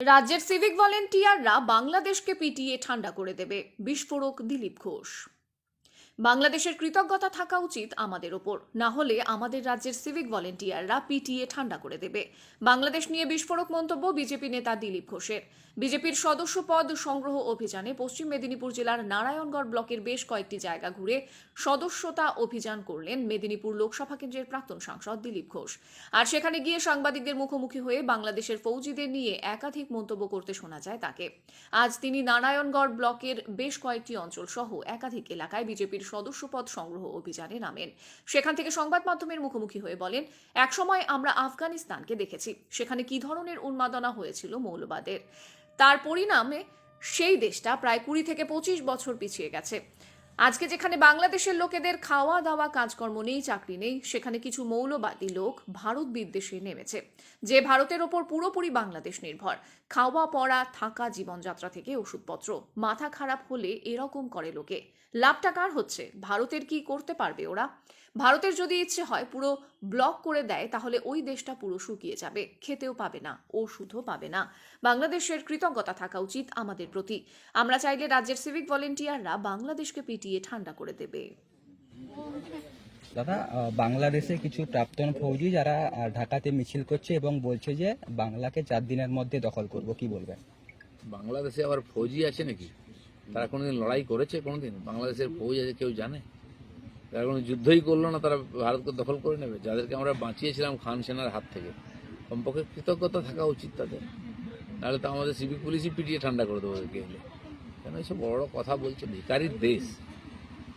রাজ্যের সিভিক ভলেন্টিয়াররা বাংলাদেশকে পিটিয়ে ঠান্ডা করে দেবে। বিস্ফোরক দিলীপ ঘোষ। বাংলাদেশের কৃতজ্ঞতা থাকা উচিত আমাদের ওপর। না হলে আমাদের রাজ্যের সিভিক ভলেন্টিয়াররা পিটিয়ে ঠান্ডা করে দেবে। বাংলাদেশ নিয়ে বিস্ফোরক মন্তব্য বিজেপি নেতা দিলীপ ঘোষের। বিজেপির সদস্য পদ সংগ্রহ অভিযানে পশ্চিম মেদিনীপুর জেলার নারায়ণগড় ব্লকের বেশ কয়েকটি জায়গা ঘুরে সদস্যতা অভিযান করলেন মেদিনীপুর লোকসভা কেন্দ্রের প্রাক্তন সাংসদ দিলীপ ঘোষ। আর সেখানে গিয়ে সাংবাদিকদের মুখোমুখি হয়ে বাংলাদেশের ফৌজিদের নিয়ে একাধিক মন্তব্য করতে শোনা যায় তাকে। আজ তিনি নারায়ণগড় ব্লকের বেশ কয়েকটি অঞ্চল সহ একাধিক এলাকায় বিজেপির সদস্যপদ সংগ্রহ অভিযানে নামেন। সেখান থেকে সংবাদ মাধ্যমের মুখোমুখি হয়ে বলেন, একসময় আমরা আফগানিস্তানকে দেখেছি। সেখানে কি ধরনের উন্মাদনা হয়েছিল মৌলবাদের? তার পরিণামে সেই দেশটা প্রায় কুড়ি থেকে পঁচিশ বছর পিছিয়ে গেছে। আজকে যেখানে বাংলাদেশের লোকেদের খাওয়া দাওয়া কাজকর্ম নেই, চাকরি নেই, সেখানে কিছু মৌলবাদী লোক ভারত বিদ্বেষে নেমেছে। যে ভারতের ওপর পুরোপুরি বাংলাদেশ নির্ভর, খাওয়া, পড়া, থাকা, জীবনযাত্রা থেকে ওষুধপত্র। মাথা খারাপ হলে এরকম করে লোকে। লাভটা কার হচ্ছে? ভারতের কি করতে পারবে ওরা? ভারতের যদি ইচ্ছে হয় পুরো ব্লক করে দেয়, তাহলে ওই দেশটা পুরো শুকিয়ে যাবে। খেতেও পাবে না, ওষুধও পাবে না। বাংলাদেশের কৃতজ্ঞতা থাকা উচিত আমাদের প্রতি। আমরা চাইলে রাজ্যের সিভিক ভলেন্টিয়াররা বাংলাদেশকে পিটিয়ে ঠান্ডা করে দেবে। দাদা বাংলাদেশে কিছু প্রাক্তন ফৌজি যারা ঢাকাতে মিছিল করছে এবং বলছে যে বাংলাকে চার দিনের মধ্যে দখল করব কি বলবেন? বাংলাদেশে আবার ফৌজি আছে নাকি? তারা কোনোদিন লড়াই করেছে কোনোদিন? বাংলাদেশের ফৌজ আছে কেউ জানে? তারা কোনো যুদ্ধই করল না তারা ভারতকে দখল করে নেবে। যাদেরকে আমরা বাঁচিয়েছিলাম খান সেনার হাত থেকে। কমপক্ষে কৃতজ্ঞতা থাকা উচিত তাদের। নাহলে তো আমাদের সিভিক পুলিশই পিটিয়ে ঠান্ডা করে দেবো এলে। কেন? এসব বড় বড় কথা বলছে ভিকারির দেশ।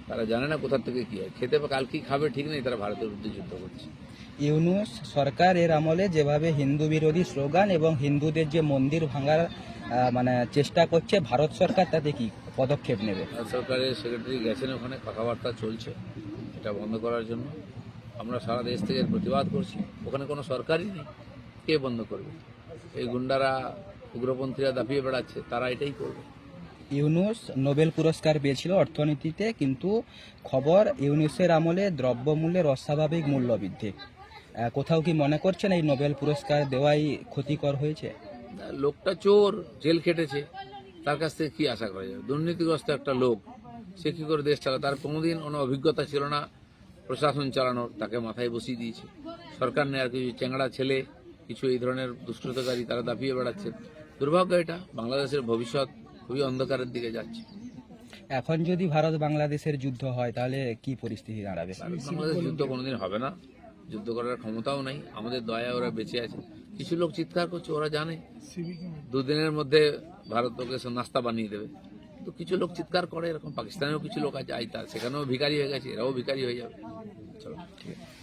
তারা জানে না কোথা থেকে কি হয়। খেতে কাল কি খাবে ঠিক নেই তারা ভারতের বিরুদ্ধে যুদ্ধ করছে। ইউনুস সরকার এর আমলে যেভাবে হিন্দু বিরোধী স্লোগান এবং হিন্দুদের যে মন্দির ভাঙার মানে চেষ্টা করছে ভারত সরকার তাতে কি পদক্ষেপ নেবে? ভারত সরকারের সেক্রেটারি গেছেন ওখানে কথাবার্তা চলছে এটা বন্ধ করার জন্য। আমরা সারা দেশ থেকে প্রতিবাদ করছি। ওখানে কোনো সরকারই নেই কে বন্ধ করবে? এই গুন্ডারা উগ্রপন্থীরা দাপিয়ে বেড়াচ্ছে তারা এটাই করবে। ইউনুস নোবেল পুরস্কার পেয়েছিল অর্থনীতিতে, কিন্তু খবর ইউনুসের আমলে দ্রব্যমূল্যের অস্বাভাবিক মূল্য বৃদ্ধি। কোথাও কি মনে করছেন এই নোবেল পুরস্কার দেওয়াই ক্ষতিকর হয়েছে? লোকটা চোর, জেল খেটেছে। তার কাছ থেকে কি আশা করা যাবে দুর্নীতিগ্রস্ত একটা লোক, সে কি করে দেশ চালা তার কোনোদিন কোনো অভিজ্ঞতা ছিল না। প্রশাসন চালানোর তাকে মাথায় বসিয়ে দিয়েছে। সরকার নেই আর কিছু চেংড়া ছেলে, কিছু এই ধরনের দুষ্কৃতকারী তারা দাপিয়ে বেড়াচ্ছে। দুর্ভাগ্য এটা, বাংলাদেশের ভবিষ্যৎ খুবই অন্ধকারের দিকে যাচ্ছে। এখন যদি ভারত বাংলাদেশের যুদ্ধ হয় তাহলে কি পরিস্থিতি দাঁড়াবে? বাংলাদেশ যুদ্ধ কোনোদিন হবে না। যুদ্ধ করার ক্ষমতাও নাই আমাদের দয়া ওরা বেঁচে আছে। কিছু লোক চিৎকার করছে ওরা জানে। দুদিনের মধ্যে ভারত ওকে নাস্তা বানিয়ে দেবে। তো কিছু লোক চিৎকার করে এরকম পাকিস্তানেও কিছু লোক আছে আইতা সেখানেও ভিখারি হয়ে গেছে এরাও ভিখারি হয়ে যাবে। চলো ঠিক আছে।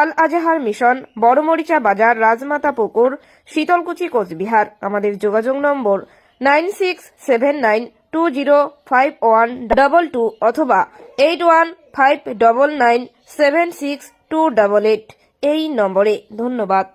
আল আজাহার মিশন, বড়মরিচা বাজার, রাজমাতা পুকুর, শীতলকুচি কোচবিহার। আমাদের যোগাযোগ নম্বর nine six seven nine two zero five one double two অথবা eight one five double nine seven six two double eight এই নম্বরে। ধন্যবাদ।